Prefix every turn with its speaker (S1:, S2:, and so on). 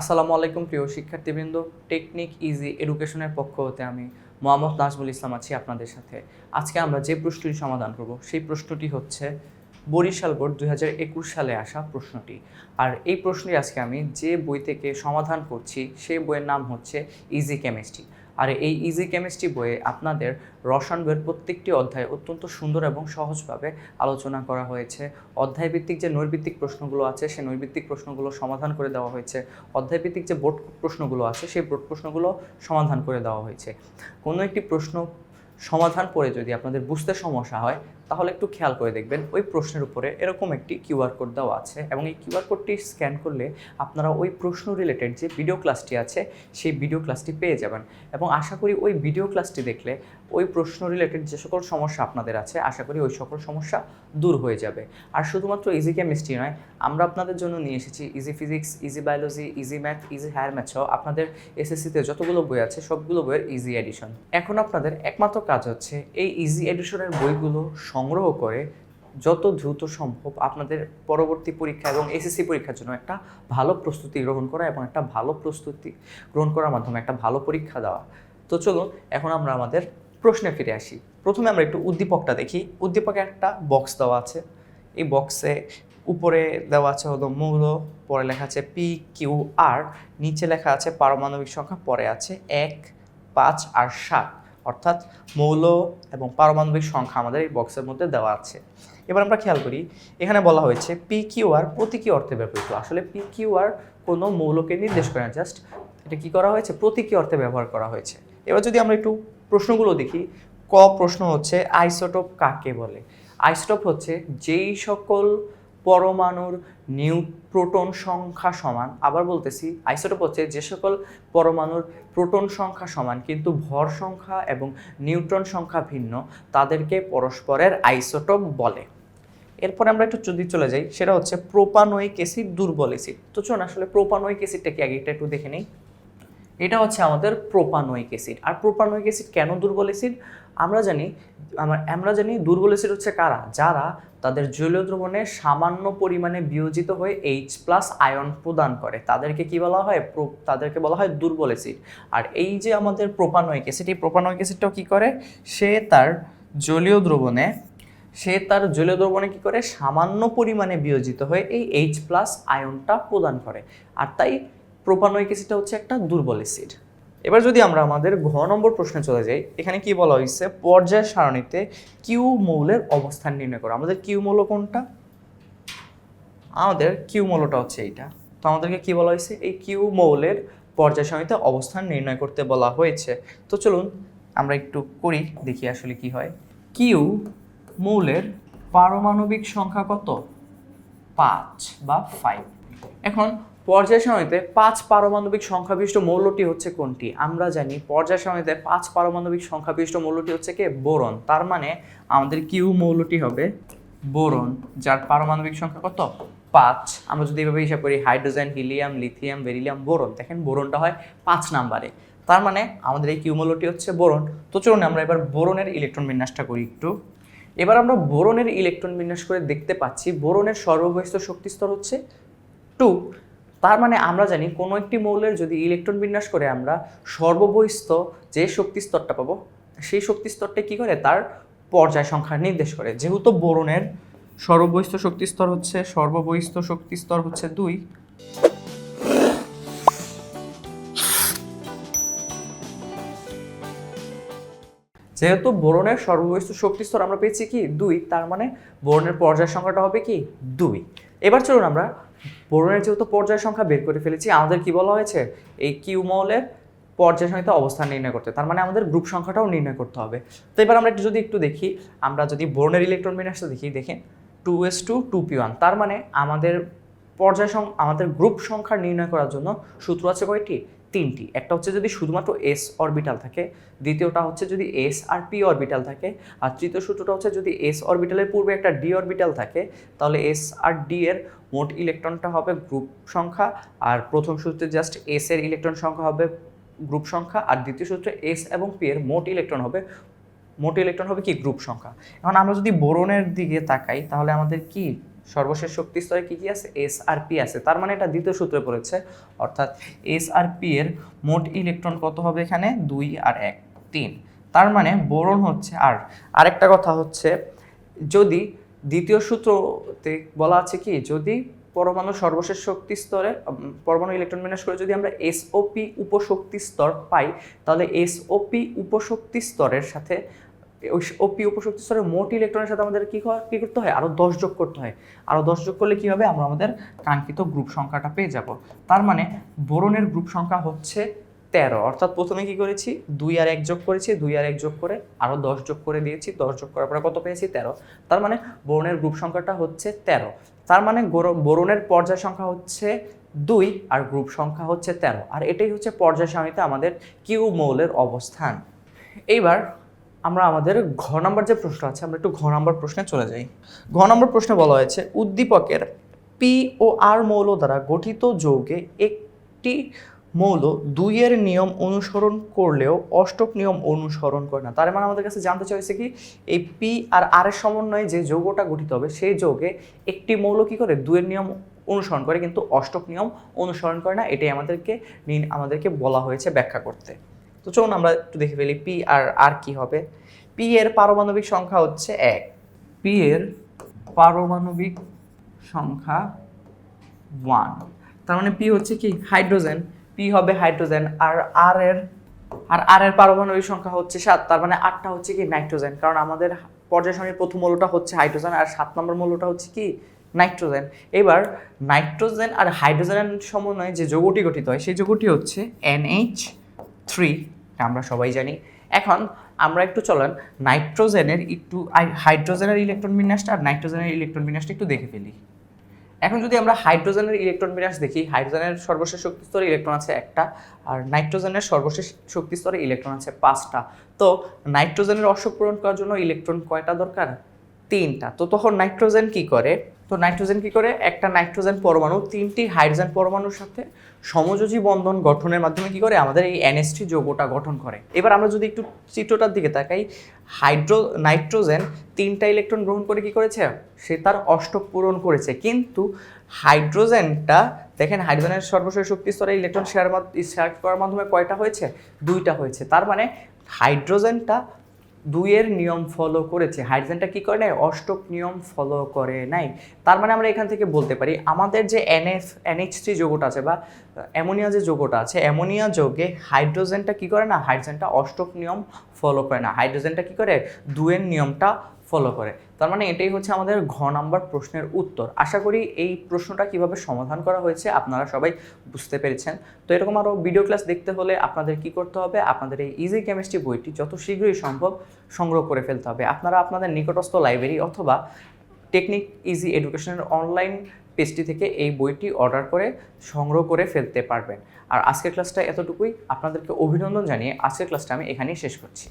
S1: আসসালামু আলাইকুম প্রিয় শিক্ষার্থীবৃন্দ, টেকনিক ইজি এডুকেশনের পক্ষ হতে আমি মোহাম্মদ নাজমুল ইসলাম আছি আপনাদের সাথে। আজকে আমরা যে প্রশ্নটি সমাধান করব, সেই প্রশ্নটি হচ্ছে বরিশাল বোর্ড দু হাজার একুশ সালে আসা প্রশ্নটি। আর এই প্রশ্নটি আজকে আমি যে বই থেকে সমাধান করছি, সেই বইয়ের নাম হচ্ছে ইজি কেমিস্ট্রি। আর এই ইজি কেমিস্ট্রি বইয়ে আপনাদের রসায়ন বইয়ের প্রত্যেকটি অধ্যায় অত্যন্ত সুন্দর এবং সহজভাবে আলোচনা করা হয়েছে। অধ্যায়ভিত্তিক যে নৈর্ভিত্তিক প্রশ্নগুলো আছে সেই নৈর্ভিত্তিক প্রশ্নগুলো সমাধান করে দেওয়া হয়েছে। অধ্যায়ভিত্তিক যে বোর্ড প্রশ্নগুলো আছে, সেই বোর্ড প্রশ্নগুলো সমাধান করে দেওয়া হয়েছে। কোনো একটি প্রশ্ন সমাধান করে যদি আপনাদের বুঝতে সমস্যা হয় তাহলে একটু খেয়াল করে দেখবেন ওই প্রশ্নের উপরে এরকম একটি কিউআর কোড দেওয়া আছে এবং এই কিউআর কোডটি স্ক্যান করলে আপনারা ওই প্রশ্ন রিলেটেড যে ভিডিও ক্লাসটি আছে সেই ভিডিও ক্লাসটি পেয়ে যাবেন। এবং আশা করি ওই ভিডিও ক্লাসটি দেখলে ওই প্রশ্ন রিলেটেড যে সকল সমস্যা আপনাদের আছে, আশা করি ওই সকল সমস্যা দূর হয়ে যাবে। আর শুধুমাত্র ইজি কেমিস্ট্রি নয়, আমরা আপনাদের জন্য নিয়ে এসেছি easy physics easy biology easy math easy higher ম্যাথসহ আপনাদের এসএসসিতে যতগুলো বই আছে, সবগুলো বইয়ের ইজি এডিশন এখন আপনাদের একমাত্র কাজ হচ্ছে এই ইজি এডিশনের বইগুলো সংগ্রহ করে যত দ্রুত সম্ভব আপনাদের পরবর্তী পরীক্ষা এবং এসএসসি পরীক্ষার জন্য একটা ভালো প্রস্তুতি গ্রহণ করা এবং একটা ভালো প্রস্তুতি গ্রহণ করার মাধ্যমে একটা ভালো পরীক্ষা দেওয়া। তো চলুন, এখন আমরা আমাদের প্রশ্নে ফিরে আসি। প্রথমে আমরা একটু উদ্দীপকটা দেখি। উদ্দীপকে একটা বক্স দেওয়া আছে। এই বক্সে উপরে দেওয়া আছে হলো মৌল, পরে লেখা আছে পি কিউ আর নিচে লেখা আছে পারমাণবিক সংখ্যা, পরে আছে এক, পাঁচ আর সাত। অর্থাৎ মৌল এবং পারমাণবিক সংখ্যা আমাদের এই বক্সের মধ্যে দেওয়া আছে। এবার আমরা খেয়াল করি, এখানে বলা হয়েছে পি কিউ আর প্রতীকী অর্থে ব্যবহৃত। আসলে পি কিউ আর কোনো মৌলকে নির্দেশ করে না জাস্ট এটা কী করা হয়েছে? প্রতীকী অর্থে ব্যবহার করা হয়েছে। এবার যদি আমরা একটু প্রশ্নগুলো দেখি। ক প্রশ্ন হচ্ছে আইসোটোপ কাকে বলে? আইসোটোপ হচ্ছে যেই সকল পরমাণুর নিউ প্রোটন সংখ্যা সমান, আবার বলতেছি আইসোটোপ হচ্ছে যে সকল পরমাণুর প্রোটন সংখ্যা সমান, কিন্তু ভর সংখ্যা এবং নিউট্রন সংখ্যা ভিন্ন, তাদেরকে পরস্পরের আইসোটোপ বলে। এরপরে আমরা একটু যদি চলে যাই, সেটা হচ্ছে প্রোপানোয়িক অ্যাসিড, দুর্বল অ্যাসিড। তো চলুন আসলে প্রোপানোয়িক অ্যাসিডটা কি? আগে একটু দেখে নেই। এটা হচ্ছে আমাদের প্রোপানোয়িক অ্যাসিড। আর প্রোপানোয়িক অ্যাসিড কেন দুর্বল অ্যাসিড? আমরা জানি, আমার, আমরা জানি দুর্বল অ্যাসিড হচ্ছে কারা? যারা তাদের জলীয় দ্রবণে সামান্য পরিমাণে বিয়োজিত হয়ে এইচ প্লাস আয়ন প্রদান করে। তাদেরকে কি বলা হয়? প্রো- তাদেরকে বলা হয় দুর্বল অ্যাসিড। আর এই যে আমাদের প্রোপানোয়িক অ্যাসিড, এই প্রোপানোয়িক অ্যাসিডটাও কী করে? সে তার জলীয় দ্রবণে সে তার জলীয় দ্রবণে কী করে? সামান্য পরিমাণে বিয়োজিত হয়ে এই এইচ প্লাস আয়নটা প্রদান করে। আর তাই প্রোপানোয়িক অ্যাসিডটা হচ্ছে একটা দুর্বল অ্যাসিড। এবার যদি আমরা আমাদের ঘ নম্বর প্রশ্নে চলে যাই, এখানে কি বলা হয়েছে? পর্যায় সারণীতে কিউ মৌলের অবস্থান নির্ণয় করো। আমাদের কিউ মৌল কোনটা? আমাদের কিউ মৌলটা হচ্ছে এইটা। তো আমাদেরকে কি বলা হয়েছে? এই কিউ মৌলের পর্যায় সারণীতে অবস্থান নির্ণয় করতে বলা হয়েছে। তো চলুন আমরা একটু করি, দেখি আসলে কি হয়। কিউ মৌলের পারমাণবিক সংখ্যা কত? পাঁচ বা ফাইভ এখন পর্যায় সারণীতে পাঁচ পারমাণবিক সংখ্যাবিষ্ট মৌলটি হচ্ছে কোনটি? আমরা জানি পর্যায় সারণীতে পাঁচ পারমাণবিক সংখ্যাবিষ্ট মৌলটি হচ্ছে কে? বোরন। তার মানে আমাদের কিউ মৌলটি হবে বোরন, যার পারমাণবিক সংখ্যা কত? পাঁচ। আমরা যদি এভাবে হিসাব করি, hydrogen, helium, lithium beryllium boron, দেখেন বোরনটা হয় পাঁচ নাম্বারে। তার মানে আমাদের এই কিউ মৌলটি হচ্ছে বোরন। তো চলুন আমরা এবার বোরনের ইলেকট্রন বিন্যাসটা করি একটু। এবার আমরা বোরনের ইলেকট্রন বিন্যাস করে দেখতে পাচ্ছি, বোরনের সর্ববহিষ্ঠ শক্তি স্তর হচ্ছে টু। তার মানে আমরা জানি কোনো একটি মৌলের যদি ইলেকট্রন বিন্যাস করে আমরা সর্ববহিষ্ঠ যে শক্তি স্তরটা পাবো, সেই শক্তি স্তরটা কি করে? তার পর্যায় সংখ্যা নির্দেশ করে। যেহেতু বোরনের সর্ববহিষ্ঠ শক্তি স্তর হচ্ছে সর্ববহিষ্ঠ শক্তি স্তর হচ্ছে দুই। যেহেতু বোরনের সর্ববহিষ্ঠ শক্তি স্তর আমরা পেয়েছি কি? দুই। তার মানে বোরনের পর্যায় সংখ্যাটা হবে কি? দুই। এবার চলুন আমরা বোরনের যেহেতু পর্যায় সংখ্যা বের করে ফেলেছি, আমাদের কি বলা হয়েছে? এই কিউ মৌলের পর্যায় সংখ্যা অবস্থান নির্ণয় করতে তার মানে আমাদের গ্রুপ সংখ্যাটাও নির্ণয় করতে হবে। তো এবার আমরা যদি একটু দেখি, আমরা যদি বোরনের ইলেকট্রন বিন্যাসটা দেখি, দেখেন, two S two two P one. তার মানে আমাদের পর্যায় আমাদের গ্রুপ সংখ্যা নির্ণয় করার জন্য সূত্র আছে কয়টি? তিনটি। একটা হচ্ছে যদি শুধুমাত্র এস অরবিটাল থাকে, দ্বিতীয়টা হচ্ছে যদি এস আর পি অরবিটাল থাকে, আর তৃতীয় সূত্রটা হচ্ছে যদি এস অরবিটালের পূর্বে একটা ডি অরবিটাল থাকে, তাহলে এস আর ডি এর মোট ইলেকট্রনটা হবে গ্রুপ সংখ্যা, আর প্রথম সূত্রে জাস্ট এস এর ইলেকট্রন সংখ্যা হবে গ্রুপ সংখ্যা, আর দ্বিতীয় সূত্রে এস এবং পি এর মোট ইলেকট্রন হবে, মোট ইলেকট্রন হবে কি? গ্রুপ সংখ্যা। এখন আমরা যদি বোরনের দিকে তাকাই, তাহলে আমাদের কি সর্বশেষ শক্তি স্তরে কী কী আছে? এস আর পি আছে। তার মানে এটা দ্বিতীয় সূত্রে পড়েছে। অর্থাৎ এস আর পি এর মোট ইলেকট্রন কত হবে এখানে? দুই আর এক, তিন। তার মানে বোরন হচ্ছে আর। আরেকটা কথা হচ্ছে, যদি দ্বিতীয় সূত্রতে বলা আছে কি, যদি পরমাণু সর্বশেষ শক্তি স্তরে পরমাণু ইলেকট্রন বিন্যাস করে যদি আমরা এসওপি উপশক্তি স্তর পাই, তাহলে এসওপি উপশক্তি স্তরের সাথে ওই ওপি উপশক্তি স্তরের মোট ইলেকট্রনের সাথে আমাদের কি কি করতে হয়? আরও দশ যোগ করতে হয়। আরও দশ যোগ করলে কি হবে? আমরা আমাদের কাঙ্ক্ষিত গ্রুপ সংখ্যাটা পেয়ে যাব। তার মানে বোরনের গ্রুপ সংখ্যা হচ্ছে তেরো। অর্থাৎ প্রথমে কি করেছি? দুই আর এক যোগ করেছি, দুই আর এক যোগ করে আরও দশ যোগ করে দিয়েছি। দশ যোগ করার পরে কত পেয়েছি? তেরো। তার মানে বোরনের গ্রুপ সংখ্যাটা হচ্ছে তেরো। তার মানে বোরনের পর্যায় সংখ্যা হচ্ছে দুই আর গ্রুপ সংখ্যা হচ্ছে তেরো। আর এটাই হচ্ছে পর্যায় সারণীতে আমাদের কিউ মৌলের অবস্থান। এইবার আমরা আমাদের ঘ নাম্বার যে প্রশ্ন আছে, আমরা একটু ঘ নাম্বার প্রশ্নে চলে যাই। ঘ নাম্বার প্রশ্নে বলা হয়েছে, উদ্দীপকের পি ও আর মৌল দ্বারা গঠিত যৌগে একটি মৌল দুইয়ের নিয়ম অনুসরণ করলেও অষ্টক নিয়ম অনুসরণ করে না। তার মানে আমাদের কাছে জানতে চাইছে কি, এই পি আর আর এর সমন্বয়ে যে যৌগটা গঠিত হবে, সেই যৌগে একটি মৌল কি করে? দুইয়ের নিয়ম অনুসরণ করে, কিন্তু অষ্টক নিয়ম অনুসরণ করে না। এটাই আমাদেরকে আমাদেরকে বলা হয়েছে ব্যাখ্যা করতে। তো চলুন আমরা একটু দেখে ফেলি পি আর আর কি হবে। পি এর পারমাণবিক সংখ্যা হচ্ছে এক। পি এর পারমাণবিক সংখ্যা ওয়ান। তার মানে পি হচ্ছে কি? হাইড্রোজেন। পি হবে হাইড্রোজেন আর আর এর, আর আর এর পারমাণবিক সংখ্যা হচ্ছে সাত। তার মানে আটটা হচ্ছে কি? নাইট্রোজেন। কারণ আমাদের পর্যায় সারণীর প্রথম মৌলটা হচ্ছে হাইড্রোজেন আর সাত নম্বর মৌলটা হচ্ছে কি? নাইট্রোজেন। এবার নাইট্রোজেন আর হাইড্রোজেনের সমন্বয়ে যে যৌগটি গঠিত হয়, সেই যৌগটি হচ্ছে এনএইচ থ্রি। আমরা সবাই জানি। এখন আমরা একটু চলেন, নাইট্রোজেনের একটু হাইড্রোজেনের ইলেকট্রন বিন্যাসটা আর নাইট্রোজেনের ইলেকট্রন বিন্যাসটা একটু দেখে ফেলি। এখন যদি আমরা হাইড্রোজেনের ইলেকট্রন বিন্যাস দেখি, হাইড্রোজেনের সর্বশেষ শক্তি স্তরে ইলেকট্রন আছে একটা, আর নাইট্রোজেনের সর্বশেষ শক্তি স্তরে ইলেকট্রন আছে পাঁচটা। তো নাইট্রোজেনের অশ্বক পূরণ করার জন্য ইলেকট্রন কয়টা দরকার? তিনটা। তো তখন নাইট্রোজেন কি করে? তো নাইট্রোজেন কি করে? একটা নাইট্রোজেন পরমাণু, তিনটি হাইড্রোজেন পরমাণুর সাথে সমযোজী বন্ধন গঠনের মাধ্যমে কি করে? আমাদের এই এনএসটি যৌগটা গঠন করে। এবার আমরা যদি একটু চিত্রটার দিকে তাকাই, হাইড্রো, নাইট্রোজেন তিনটা ইলেকট্রন গ্রহণ করে কি করেছে? সে তার অষ্টক পূরণ করেছে। কিন্তু হাইড্রোজেনটা, দেখেন হাইড্রোজেনের সর্বশেষ শক্তি স্তরে ইলেকট্রন শেয়ার শেয়ার করার মাধ্যমে কয়টা হয়েছে? দুইটা হয়েছে। তার মানে হাইড্রোজেনটা দুইয়ের নিয়ম ফলো করেছে। হাইড্রোজেনটা কি করে নাই? অষ্টক নিয়ম ফলো করে নাই। তার মানে আমরা এখান থেকে বলতে পারি, আমাদের যে এনএফ এনএইচ থ্রি যৌগটা আছে বা অ্যামোনিয়া যে যৌগটা আছে, অ্যামোনিয়া যোগে হাইড্রোজেনটা কি করে না? হাইড্রোজেনটা অষ্টক নিয়ম ফলো করে না। হাইড্রোজেনটা কি করে? দুয়ের নিয়মটা ফলো করে। তার মানে এটাই হচ্ছে আমাদের ঘ নাম্বার প্রশ্নের উত্তর। আশা করি এই প্রশ্নটা কীভাবে সমাধান করা হয়েছে আপনারা সবাই বুঝতে পেরেছেন। তো এরকম আরও ভিডিও ক্লাস দেখতে হলে আপনাদের কি করতে হবে? আপনাদের এই ইজি কেমিস্ট্রি বইটি যত শীঘ্রই সম্ভব সংগ্রহ করে ফেলতে হবে। আপনারা আপনাদের নিকটস্থ লাইব্রেরি অথবা টেকনিক ইজি এডুকেশনের অনলাইন পেজটি থেকে এই বইটি অর্ডার করে সংগ্রহ করে ফেলতে পারবেন। আর আজকের ক্লাসটা এতটুকুই। আপনাদেরকে অভিনন্দন জানিয়ে আজকের ক্লাসটা আমি এখানেই শেষ করছি।